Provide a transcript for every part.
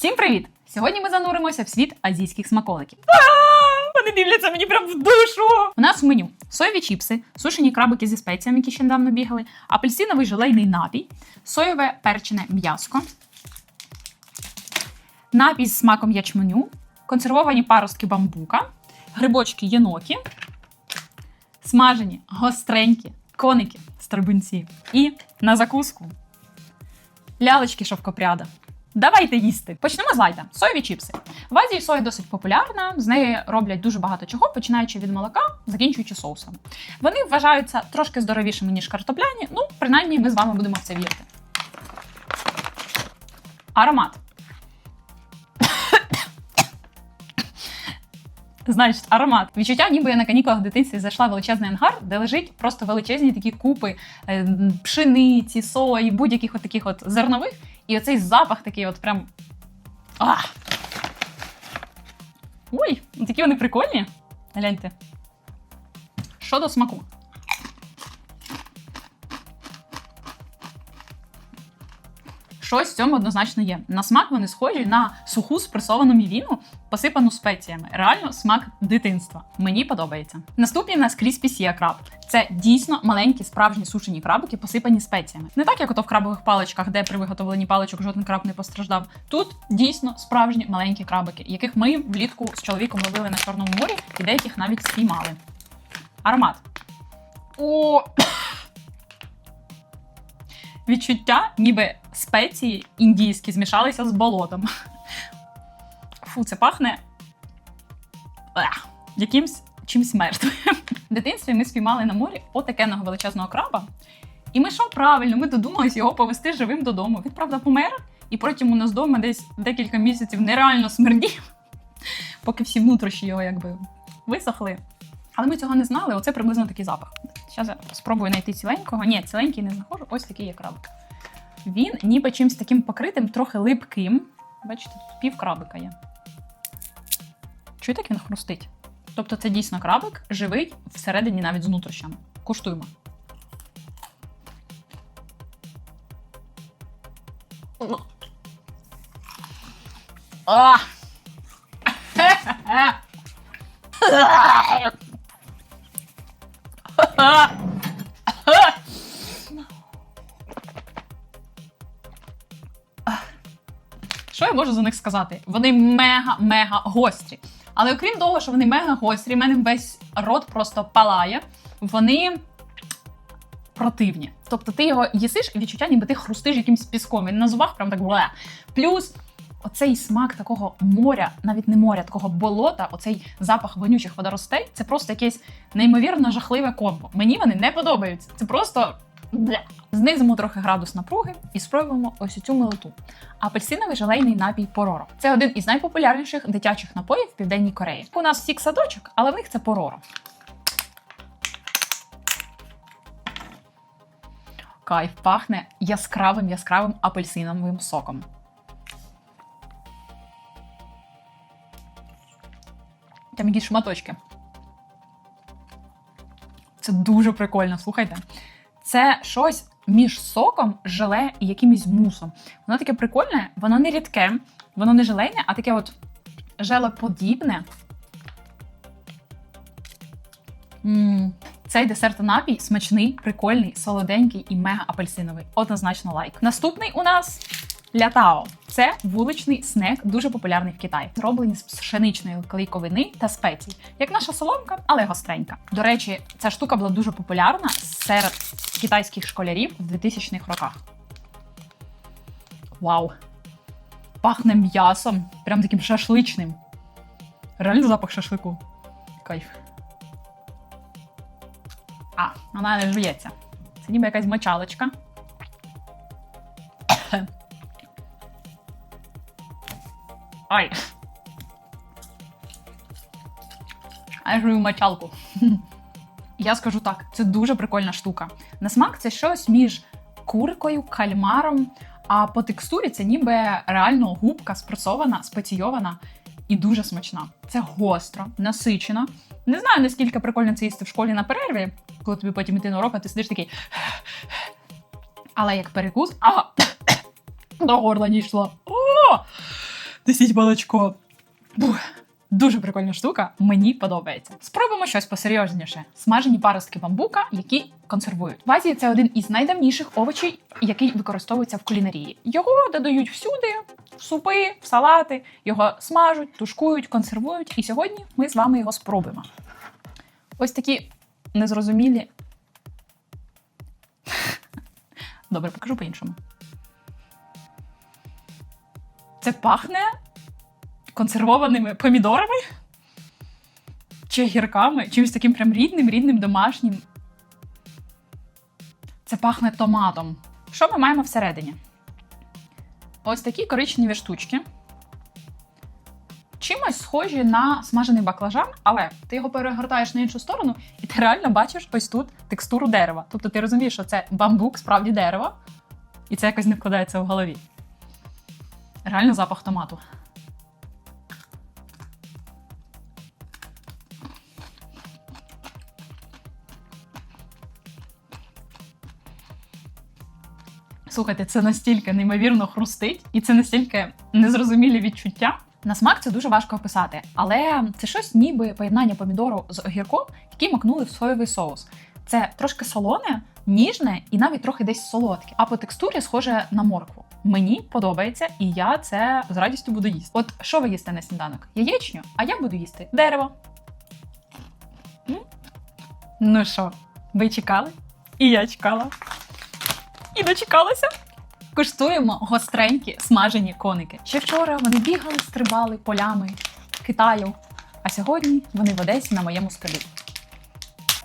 Всім привіт! Сьогодні ми зануримося в світ азійських смаколиків. Вони дивляться мені прям в душу. У нас в меню соєві чіпси, сушені крабики зі спеціями, які ще недавно бігали, апельсиновий желейний напій, соєве перчене м'яско, напій з смаком ячменю, консервовані паростки бамбука, грибочки єнокі, смажені гостренькі коники стрибунці і на закуску лялечки шовкопряда. Давайте їсти. Почнемо з лайта. Соєві чіпси. В Азії соя досить популярна, з неї роблять дуже багато чого, починаючи від молока, закінчуючи соусом. Вони вважаються трошки здоровішими, ніж картопляні. Ну, принаймні, ми з вами будемо в це вірити. Аромат. Значить, аромат. Відчуття, ніби я на канікулах в дитинстві зайшла в величезний ангар, де лежить просто величезні такі купи е, пшениці, сої, будь-яких от таких от зернових. І оцей запах такий от прям. А! Ой, такі вони прикольні. Гляньте. Що до смаку? Щось в цьому однозначно є. На смак вони схожі на суху спресовану мівіну, посипану спеціями. Реально смак дитинства. Мені подобається. Наступні нас Crispy Sea краб. Це дійсно маленькі справжні сушені крабики, посипані спеціями. Не так, як ото в крабових паличках, де при виготовленні паличок жоден краб не постраждав. Тут дійсно справжні маленькі крабики, яких ми влітку з чоловіком ловили на Чорному морі і деяких навіть спіймали. Аромат. О! Відчуття, ніби спеції індійські змішалися з болотом. Фу, це пахне Ех, якимсь чимсь мертвим. В дитинстві ми спіймали на морі отакеного величезного краба. І ми що правильно, ми додумались його повести живим додому. Він, правда, помер, і потім у нас вдома десь декілька місяців нереально смердів, поки всі внутрішні його якби висохли. Але ми цього не знали. Оце приблизно такий запах. Зараз я спробую знайти ціленького. Ні, ціленький не знаходжу. Ось такий є крабик. Він ніби чимось таким покритим, трохи липким. Бачите, тут пів крабика є. Чуєте, як він хрустить? Тобто це дійсно крабик, живий всередині навіть з нутрощами. Куштуємо. А! Що я можу за них сказати? Вони мега-мега гострі. Але окрім того, що вони мега гострі, в мене весь рот просто палає. Вони противні. Тобто ти його їсиш і відчуття, ніби ти хрустиш якимсь піском. Він на зубах прям так бле. Плюс оцей смак такого моря, навіть не моря, такого болота, оцей запах вонючих водоростей це просто якесь неймовірно жахливе комбо. Мені вони не подобаються. Це просто. Бля. Знизимо трохи градус напруги і спробуємо ось цю милоту. Апельсиновий желейний напій Пороро. Це один із найпопулярніших дитячих напоїв в Південній Кореї. У нас всіх садочок, але в них це Пороро. Кайф пахне яскравим яскравим апельсиновим соком. Там якісь шматочки. Це дуже прикольно, слухайте. Це щось між соком, желе і якимось мусом. Воно таке прикольне, воно не рідке, воно не желейне, а таке от желеподібне. М-м. Цей десерт напій смачний, прикольний, солоденький і мега апельсиновий. Однозначно лайк. Наступний у нас лятао. Це вуличний снек, дуже популярний в Китаї. Зроблені з пшеничної клейковини та спецій, як наша соломка, але гостренька. До речі, ця штука була дуже популярна серед китайських школярів в 2000-х роках. Вау! Пахне м'ясом, прям таким шашличним. Реально запах шашлику. Кайф. А, вона не жується. Це ніби якась мочалочка. Ай. А я жую мочалку. Я скажу так, це дуже прикольна штука. На смак це щось між куркою, кальмаром, а по текстурі це ніби реально губка спресована, спеційована і дуже смачна. Це гостро, насичено. Не знаю, наскільки прикольно це їсти в школі на перерві, коли тобі потім йти на урок, а ти сидиш такий. Але як перекус, а до горла не йшло. Несіть молочко. Дуже прикольна штука, мені подобається. Спробуємо щось посерйозніше: смажені паростки бамбука, які консервують. В Азії це один із найдавніших овочей, який використовується в кулінарії. Його додають всюди, в супи, в салати, його смажуть, тушкують, консервують. І сьогодні ми з вами його спробуємо. Ось такі незрозумілі. Добре, покажу по-іншому. Це пахне консервованими помідорами чи гірками, чимось таким прям рідним, рідним, домашнім. Це пахне томатом. Що ми маємо всередині? Ось такі коричневі штучки. Чимось схожі на смажений баклажан, але ти його перегортаєш на іншу сторону, і ти реально бачиш ось тут текстуру дерева. Тобто ти розумієш, що це бамбук, справді дерево, і це якось не вкладається в голові. Реально запах томату. Слухайте, це настільки неймовірно хрустить, і це настільки незрозумілі відчуття. На смак це дуже важко описати, але це щось ніби поєднання помідору з огірком, який макнули в соєвий соус. Це трошки солоне, ніжне і навіть трохи десь солодке. А по текстурі схоже на моркву. Мені подобається, і я це з радістю буду їсти. От що ви їсте на сніданок? Яєчню, а я буду їсти дерево. Ну що, ви чекали? І я чекала. І дочекалася. Куштуємо гостренькі смажені коники. Ще вчора вони бігали, стрибали полями Китаю, а сьогодні вони в Одесі на моєму столі.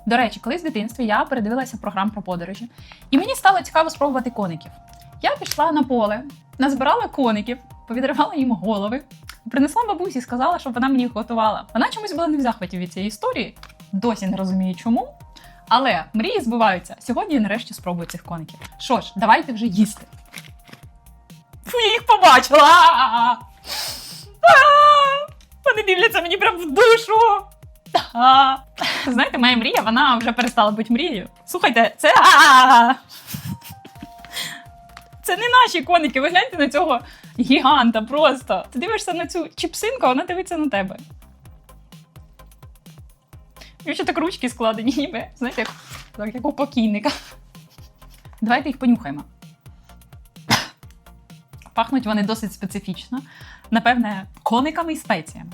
До речі, колись в дитинстві я передивилася програм про подорожі, і мені стало цікаво спробувати коників. Я пішла на поле, назбирала коників, повідривала їм голови, принесла бабусі і сказала, щоб вона мені їх готувала. Вона чомусь була не в захваті від цієї історії, досі не розумію чому. Але мрії збуваються. Сьогодні я нарешті спробую цих коників. Що ж, давайте вже їсти. Фу, я їх побачила. Вони дивляться мені прям в душу. А. Знаєте, моя мрія, вона вже перестала бути мрією. Слухайте, це. А-а-а! Це не наші коники. Ви гляньте на цього гіганта просто. Ти дивишся на цю чіпсинку, а вона дивиться на тебе. І ще так ручки складені, ніби, знаєте, як, так, як у покійника. Давайте їх понюхаємо. Пахнуть вони досить специфічно. Напевне, кониками і спеціями.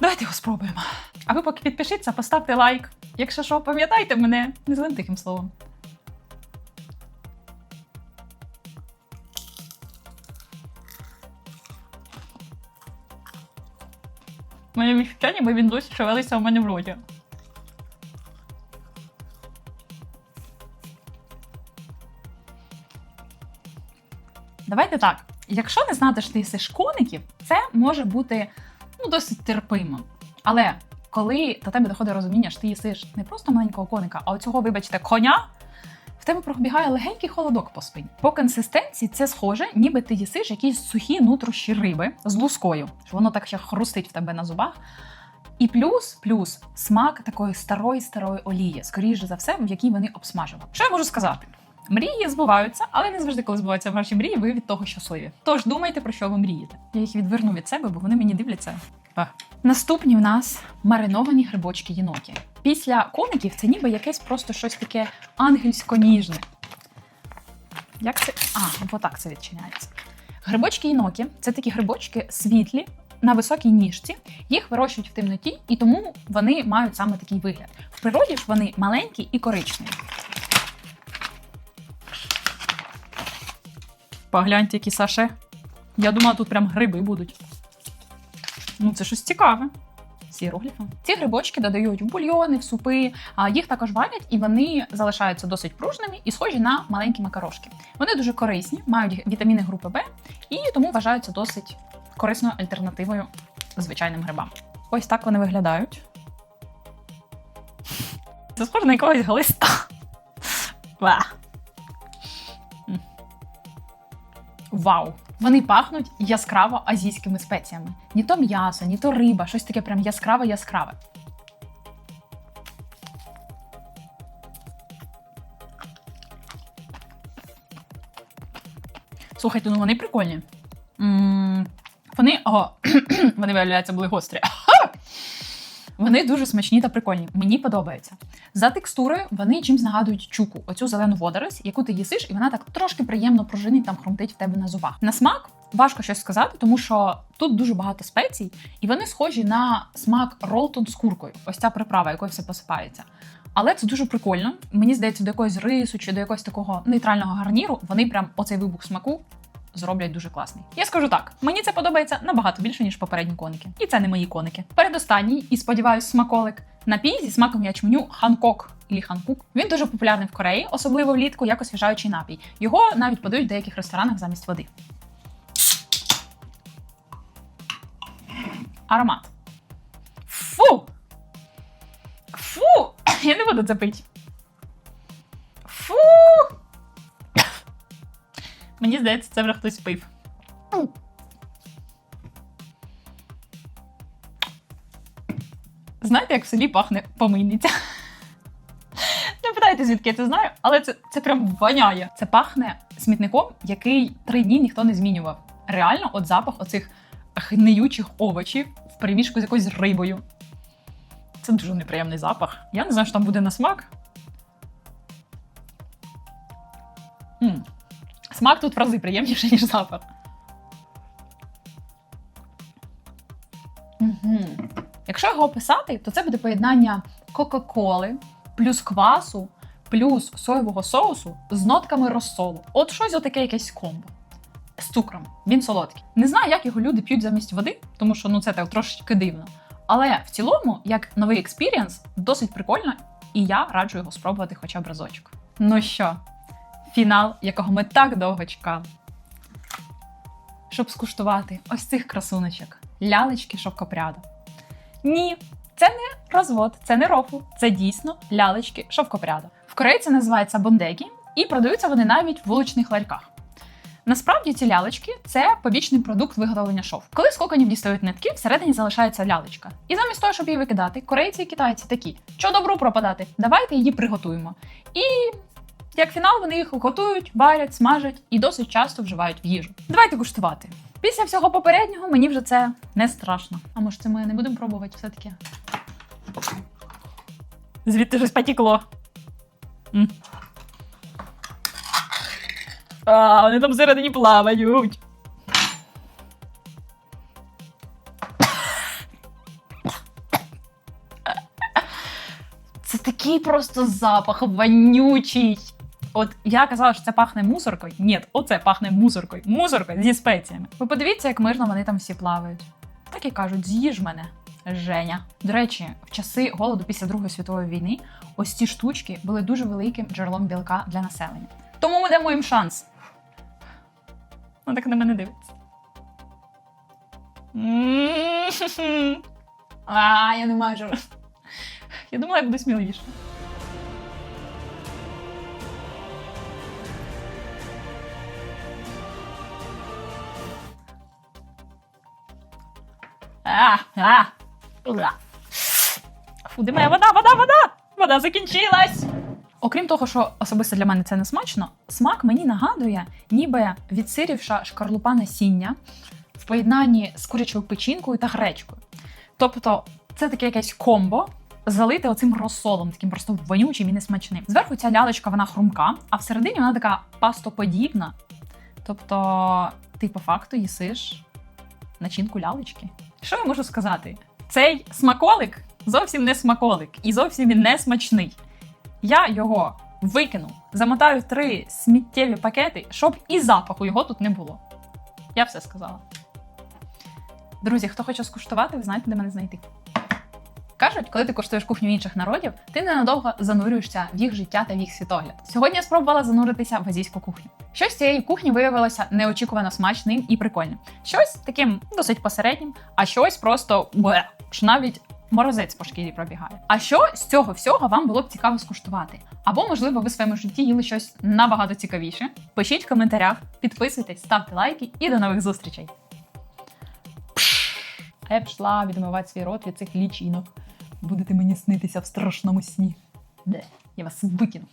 Давайте його спробуємо. А ви поки підпишіться, поставте лайк. Якщо що, пам'ятайте мене не злим тихим словом. Моє відчуття, ніби він досі шевелиться у мене в роті. Давайте так. Якщо не знати, що ти їсиш коників, це може бути ну, досить терпимо. Але коли до тебе доходить розуміння, що ти їсиш не просто маленького коника, а оцього, вибачте, коня, в тебе пробігає легенький холодок по спині. По консистенції це схоже, ніби ти їсиш якісь сухі нутрощі риби з лускою, що воно так ще хрустить в тебе на зубах. І плюс, плюс смак такої старої старої олії, скоріше за все, в якій вони обсмажували. Що я можу сказати? Мрії збуваються, але не завжди, коли збуваються ваші мрії, ви від того щасливі. Тож думайте, про що ви мрієте. Я їх відверну від себе, бо вони мені дивляться. А. Наступні в нас мариновані грибочки єнокі. Після коників це ніби якесь просто щось таке ангельсько-ніжне. Як це? А, отак це відчиняється. Грибочки єнокі це такі грибочки світлі. На високій ніжці їх вирощують в темноті, і тому вони мають саме такий вигляд. В природі ж вони маленькі і коричневі. Погляньте, які саше. Я думала, тут прям гриби будуть. Ну, це щось цікаве. З іерогліфом. Ці грибочки додають в бульйони, в супи, їх також варять, і вони залишаються досить пружними і схожі на маленькі макарошки. Вони дуже корисні, мають вітаміни групи Б і тому вважаються досить корисною альтернативою звичайним грибам. Ось так вони виглядають. Це схоже на якогось глиста. Ва. Вау! Вони пахнуть яскраво азійськими спеціями. Ні то м'ясо, ні то риба, щось таке прям яскраве яскраве. Слухайте, ну вони прикольні. М, Вони, о, вони виявляється, були гострі. Вони дуже смачні та прикольні. Мені подобається. За текстурою вони чимсь нагадують чуку, оцю зелену водорось, яку ти їсиш, і вона так трошки приємно пружинить там хрумтить в тебе на зубах. На смак важко щось сказати, тому що тут дуже багато спецій, і вони схожі на смак ролтон з куркою. Ось ця приправа, якою все посипається. Але це дуже прикольно. Мені здається, до якогось рису чи до якогось такого нейтрального гарніру вони прям оцей вибух смаку зроблять дуже класний. Я скажу так: мені це подобається набагато більше, ніж попередні коники. І це не мої коники. Передостанній, і сподіваюсь, смаколик напій зі смаком ячменю Ханкок. Ілі Ханкук. Він дуже популярний в Кореї, особливо влітку, як освіжаючий напій. Його навіть подають в деяких ресторанах замість води. Аромат. Фу! Фу! Я не буду це пити. Мені здається, це вже хтось пив. Знаєте, як в селі пахне помийниця? Не питайте, звідки я це знаю, але це, це прям воняє. Це пахне смітником, який три дні ніхто не змінював. Реально, от запах оцих гниючих овочів в перемішку з якоюсь рибою. Це дуже неприємний запах. Я не знаю, що там буде на смак. Смак тут в рази приємніший, ніж запах. Угу. Якщо його описати, то це буде поєднання Кока-Коли, плюс квасу, плюс соєвого соусу з нотками розсолу. От щось отаке якесь комбо. З цукром. Він солодкий. Не знаю, як його люди п'ють замість води, тому що ну це так трошечки дивно. Але в цілому, як новий експірієнс, досить прикольно, і я раджу його спробувати хоча б разочок. Ну що, фінал, якого ми так довго чекали. Щоб скуштувати ось цих красуночок, лялечки шовкопряду. Ні, це не розвод, це не рофл, це дійсно лялечки шовкопряду. В Кореї це називається бондекі, і продаються вони навіть в вуличних ларьках. Насправді ці лялечки це побічний продукт виготовлення шов. Коли з коконів дістають нитки, всередині залишається лялечка. І замість того, щоб її викидати, корейці і китайці такі, що добру пропадати, давайте її приготуємо. І як фінал, вони їх готують, варять, смажать і досить часто вживають в їжу. Давайте куштувати. Після всього попереднього мені вже це не страшно. А може, це ми не будемо пробувати все таки? Звідти щось потекло. А, вони там всередині плавають. Це такий просто запах вонючий. От я казала, що це пахне мусоркою. Ні, оце пахне мусоркою. Мусоркою зі спеціями. Ви подивіться, як мирно вони там всі плавають. Так і кажуть, з'їж мене, Женя. До речі, в часи голоду після Другої світової війни ось ці штучки були дуже великим джерелом білка для населення. Тому ми дамо їм шанс. Ну так на мене дивиться. А, я не можу. Я думала, я буду сміливіше. А, а, ура. Фу, де моя вода, вода, вода! Вода закінчилась! Окрім того, що особисто для мене це не смачно, смак мені нагадує, ніби відсирівша шкарлупа насіння в поєднанні з курячою печінкою та гречкою. Тобто, це таке якесь комбо, залите оцим розсолом, таким просто вонючим і несмачним. Зверху ця лялечка вона хрумка, а всередині вона така пастоподібна. Тобто, ти по факту їсиш начинку лялечки. Що я можу сказати? Цей смаколик зовсім не смаколик і зовсім не смачний. Я його викину, замотаю три сміттєві пакети, щоб і запаху його тут не було. Я все сказала. Друзі, хто хоче скуштувати, ви знаєте, де мене знайти. Кажуть, коли ти коштуєш кухню інших народів, ти ненадовго занурюєшся в їх життя та в їх світогляд. Сьогодні я спробувала зануритися в азійську кухню. Щось з цієї кухні виявилося неочікувано смачним і прикольним. Щось таким досить посереднім, а щось просто бе, що навіть морозець по шкірі пробігає. А що з цього всього вам було б цікаво скуштувати? Або, можливо, ви в своєму житті їли щось набагато цікавіше? Пишіть в коментарях, підписуйтесь, ставте лайки і до нових зустрічей. А я пішла відмивати свій рот від цих лічинок. Будете мені снитися в страшному сні. Де? Я вас викину.